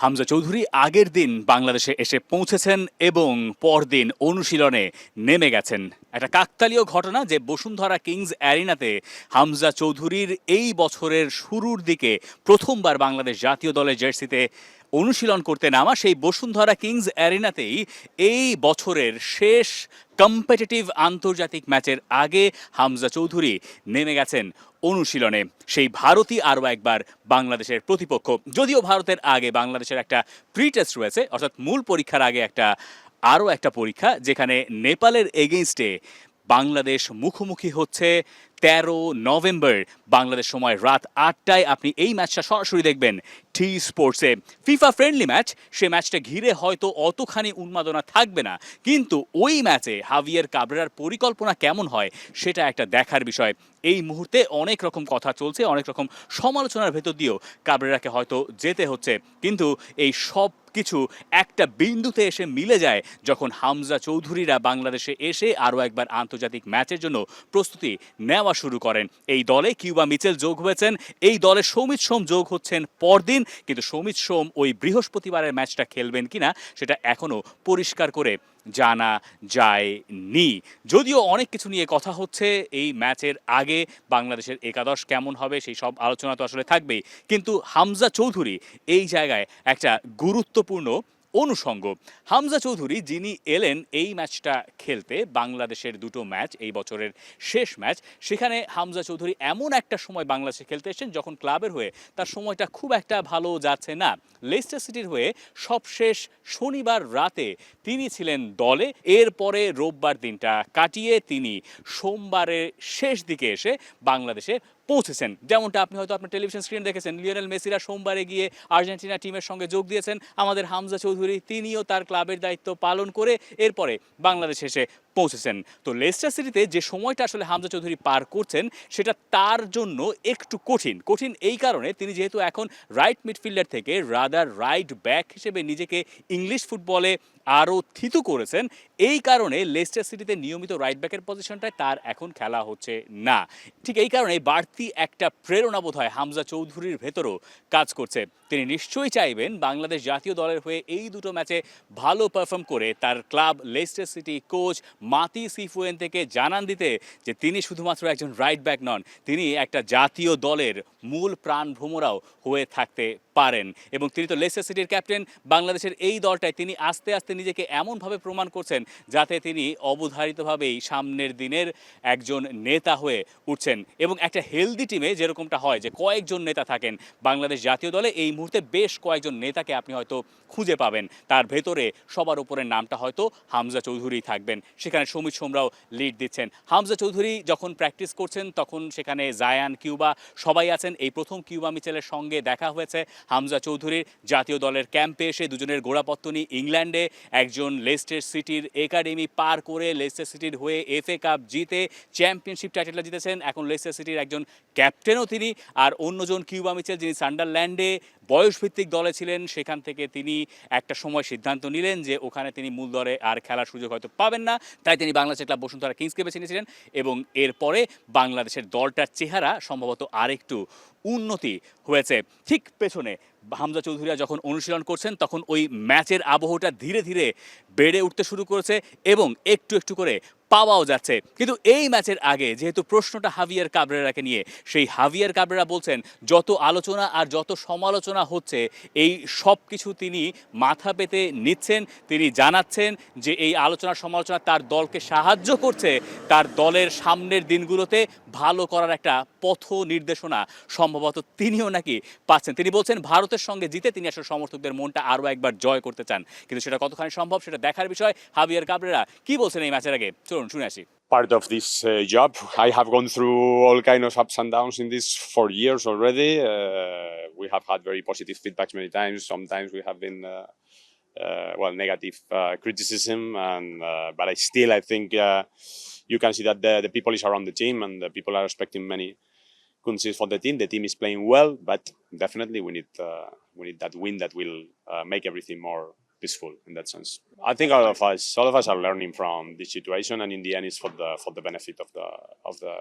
হামজা চৌধুরী আগের দিন বাংলাদেশে এসে পৌঁছেছেন এবং পরদিন অনুশীলনে নেমে গেছেন। একটা কাকতালীয় ঘটনা যে বসুন্ধরা কিংস অ্যারিনাতে হামজা চৌধুরীর এই বছরের শুরুর দিকে প্রথমবার বাংলাদেশ জাতীয় দলের জার্সিতে অনুশীলন করতে নামা সেই বসুন্ধরা কিংস অ্যারিনাতেই এই বছরের শেষ কম্পিটিটিভ আন্তর্জাতিক ম্যাচের আগে হামজা চৌধুরী নেমে গেছেন অনুশীলনে। সেই ভারতই আরও একবার বাংলাদেশের প্রতিপক্ষ। যদিও ভারতের আগে বাংলাদেশের একটা প্রি টেস্ট রয়েছে, অর্থাৎ মূল পরীক্ষার আগে একটা, আরও একটা পরীক্ষা, যেখানে নেপালের এগেইনস্টে বাংলাদেশ মুখোমুখি হচ্ছে তেরো নভেম্বর। বাংলাদেশ সময় রাত আটটায়। আপনি এই ম্যাচটা সরাসরি দেখবেন টি স্পোর্টসে ফিফা ফ্রেন্ডলি ম্যাচ সে ম্যাচটা ঘিরে হয়তো অতখানি উন্মাদনা থাকবে না। কিন্তু ওই ম্যাচে হাভিয়ার কাবরেরার পরিকল্পনা কেমন হয়, সেটা একটা দেখার বিষয়। এই মুহূর্তে অনেক রকম কথা চলছে, অনেক রকম সমালোচনার ভেতর দিয়েও কাবরেরাকে হয়তো যেতে হচ্ছে। কিন্তু এই সব কিছু একটা বিন্দুতে এসে মিলে যায় যখন হামজা চৌধুরীরা বাংলাদেশে এসে আরও একবার আন্তর্জাতিক ম্যাচের জন্য প্রস্তুতি নেওয়া শুরু করেন। এই দলে কিউবা মিচেল যোগ হয়েছেন, এই দলে সৌমিত সোম যোগ হচ্ছেন পরদিন। কিন্তু সৌমিত সোম ওই বৃহস্পতিবারের ম্যাচটা খেলবেন কিনা সেটা এখনও পরিষ্কার করে জানা যায়নি। যদিও অনেক কিছু নিয়ে কথা হচ্ছে, এই ম্যাচের আগে বাংলাদেশের একাদশ কেমন হবে সেই সব আলোচনা তো আসলে থাকবেই। কিন্তু হামজা চৌধুরী এই জায়গায় একটা গুরুত্বপূর্ণ অনুষঙ্গ। হামজা চৌধুরী যিনি এলেন এই ম্যাচটা খেলতে, বাংলাদেশের দুটো ম্যাচ, এই বছরের শেষ ম্যাচ, সেখানে হামজা চৌধুরী এমন একটা সময় বাংলাদেশে খেলতে এসেছেন যখন ক্লাবের হয়ে তার সময়টা খুব একটা ভালো যাচ্ছে না। লেস্টার সিটির হয়ে সবশেষ শনিবার রাতে তিনি ছিলেন দলে। এরপরে রোববার দিনটা কাটিয়ে তিনি সোমবারের শেষ দিকে এসে বাংলাদেশে পৌঁছেছেন। যেমনটা আপনি হয়তো আপনার টেলিভিশন স্ক্রিন দেখেছেন। লিওনেল মেসিরা সোমবারে গিয়ে আর্জেন্টিনা টিমের সঙ্গে যোগ দিয়েছেন। আমাদের হামজা চৌধুরী তিনিও তার ক্লাবের দায়িত্ব পালন করে এরপরে বাংলাদেশ এসে পৌঁছেছেন। তো লেস্টার সিটিতে যে সময়টা আসলে হামজা চৌধুরী পার করছেন, সেটা তার জন্য একটু কঠিন। কঠিন এই কারণে তিনি যেহেতু এখন রাইট মিডফিল্ডার থেকে রাদার রাইট ব্যাক হিসেবে নিজেকে ইংলিশ ফুটবলে আরও থিতু করেছেন, এই কারণে লেস্টার সিটিতে নিয়মিত রাইট ব্যাকের পজিশনটায় তার এখন খেলা হচ্ছে না। ঠিক এই কারণে বাড়তি একটা প্রেরণা বোধ হয় হামজা চৌধুরীর ভেতরও কাজ করছে। তিনি নিশ্চয়ই চাইবেন বাংলাদেশ জাতীয় দলের হয়ে এই দুটো ম্যাচে ভালো পারফর্ম করে তার ক্লাব লেস্টার সিটি কোচ মাতি সিফুয়েন থেকে জানান দিতে যে তিনি শুধুমাত্র একজন রাইট ব্যাক নন, তিনি একটা জাতীয় দলের মূল প্রাণ ভ্রমরাও হয়ে থাকতে পারেন। এবং তিনি তো লেস্টার সিটির ক্যাপ্টেন বাংলাদেশের এই দলটায় তিনি আস্তে আস্তে নিজেকে এমনভাবে প্রমাণ করছেন যাতে তিনি অবধারিতভাবেই সামনের দিনের একজন নেতা হয়ে উঠছেন। এবং একটা হেলদি টিমে যেরকমটা হয় যে কয়েকজন নেতা থাকেন, বাংলাদেশ জাতীয় দলে এই মুহূর্তে বেশ কয়েকজন নেতাকে আপনি হয়তো খুঁজে পাবেন। তার ভেতরে সবার উপরের নামটা হয়তো হামজা চৌধুরী থাকবেন। সেখানে সমিত সোমরাও লিড দিচ্ছেন। হামজা চৌধুরী যখন প্র্যাকটিস করছেন, তখন সেখানে জায়ান কিউবা সবাই আছেন। এই প্রথম কিউবা মিচেলের সঙ্গে দেখা হয়েছে। হামজা চৌধুরীর জাতীয় দলের ক্যাম্পে এসে দুজনের গোড়াপত্তনি ইংল্যান্ডে একজন লেস্টার সিটির একাডেমি পার করে লেস্টার সিটির হয়ে এফএ কাপ জিতে চ্যাম্পিয়নশিপ টাইটেলটা জিতেছেন। এখন লেস্টার সিটির একজন ক্যাপ্টেনও তিনি। আর অন্যজন কিউবা মিচেল যিনি সান্ডারল্যান্ডে বয়সভিত্তিক দলে ছিলেন, সেখান থেকে তিনি একটা সময় সিদ্ধান্ত নিলেন যে ওখানে তিনি মূল দলে আর খেলার সুযোগ হয়তো পাবেন না। তাই তিনি বাংলাদেশের ক্লাব বসুন্ধরা কিংসকে বেছে নিয়েছিলেন এবং এরপরে বাংলাদেশের দলটার চেহারা সম্ভবত আরেকটু উন্নতি হয়েছে। ঠিক পেছনে হামজা চৌধুরীরা যখন অনুশীলন করছেন, তখন ওই ম্যাচের আবহটা ধীরে ধীরে বেড়ে উঠতে শুরু করেছে এবং একটু একটু করে পাওয়াও যাচ্ছে। কিন্তু এই ম্যাচের আগে যেহেতু প্রশ্নটা হাভিয়ার কাবরেরাকে নিয়ে, সেই হাভিয়ার কাবরেরা বলছেন, যত আলোচনা আর যত সমালোচনা হচ্ছে, এই সব কিছু তিনি মাথা পেতে নিচ্ছেন, তিনি জানাচ্ছেন যে এই আলোচনা সমালোচনা তার দলকে সাহায্য করছে, তার দলের সামনের দিনগুলোতে ভালো করার একটা পথ নির্দেশনা সম্ভবত তিনিও নাকি পাচ্ছেন। তিনি বলছেন ভারতের সঙ্গে জিতে তিনি আসলে সমর্থকদের মনটা আরও একবার জয় করতে চান কিন্তু সেটা কতখানি সম্ভব সেটা দেখার বিষয় হাভিয়ার কাবরেরা কি বলছেন এই ম্যাচের আগে চলুন শুনে আসি part of this uh, job. I have gone through all kind of ups and downs in this for years already. Uh, we have had very positive feedbacks many times. Sometimes we have been uh, uh, well negative uh, criticism, and uh, but I still I think uh, you can see that the, the people is around the team and the people are expecting many good for the team. The team is playing well, but definitely we need uh, we need that win that will uh, make everything more peaceful in that sense. I think all of us, all of us are learning from this situation, and in the end, it's for the for the benefit of the of the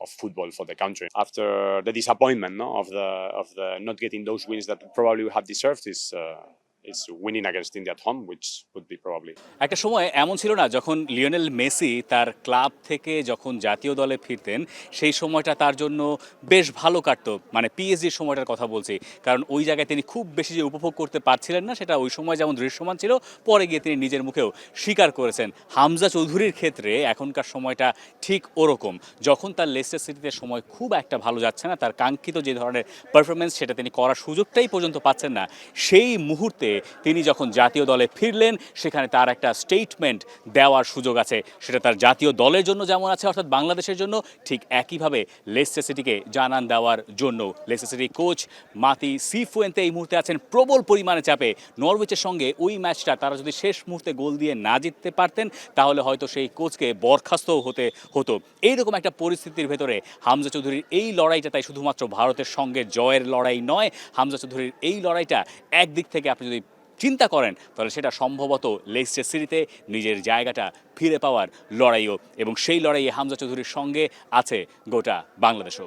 of football for the country. After the disappointment no, of the of the not getting those wins that probably we have deserved is uh, is winning against India at home, which would be probably একটা সময় এমন ছিল না যখন Lionel Messi তার club থেকে যখন জাতীয় দলে ফিরতেন সেই সময়টা তার জন্য বেশ ভালো কাটতো। মানে পিএসজির সময়টার কথা বলছি কারণ ওই জায়গায় তিনি খুব বেশি যে উপভোগ করতে পারছিলেন না সেটা ওই সময় যেমন দৃশ্যমান ছিল পরে গিয়ে তিনি নিজের মুখেও স্বীকার করেছেন। হামজা চৌধুরীর ক্ষেত্রে এখনকার সময়টা ঠিক ওরকম। যখন তার লেস্টার সিটিতে সময় খুব একটা ভালো যাচ্ছে না তার কাঙ্ক্ষিত যে ধরনের পারফরমেন্স সেটা তিনি করার সুযোগটাই পর্যন্ত পাচ্ছেন না সেই মুহূর্তে তিনি যখন জাতীয় দলে ফিরলেন, সেখানে তার একটা স্টেটমেন্ট দেওয়ার সুযোগ আছে। সেটা তার জাতীয় দলের জন্য যেমন আছে, অর্থাৎ বাংলাদেশের জন্য, ঠিক একইভাবে লেস্টার সিটিকে জানান দেওয়ার জন্য। লেস্টার সিটি কোচ মাতি সিফুয়েন্তে এই মুহূর্তে আছেন প্রবল পরিমাণে চাপে। নরওয়েচের সঙ্গে ওই ম্যাচটা তারা যদি শেষ মুহূর্তে গোল দিয়ে না জিততে পারতেন, তাহলে হয়তো সেই কোচকে বরখাস্ত হতে হতো। এইরকম একটা পরিস্থিতির ভেতরে হামজা চৌধুরীর এই লড়াইটা তাই শুধুমাত্র ভারতের সঙ্গে জয়ের লড়াই নয়, হামজা চৌধুরীর এই লড়াইটা একদিক থেকে আপনি যদি চিন্তা করেন, তাহলে সেটা সম্ভবত লেস্টার সিরিতে নিজের জায়গাটা ফিরে পাওয়ার লড়াইও এবং সেই লড়াইয়ে হামজা চৌধুরীর সঙ্গে আছে গোটা বাংলাদেশও।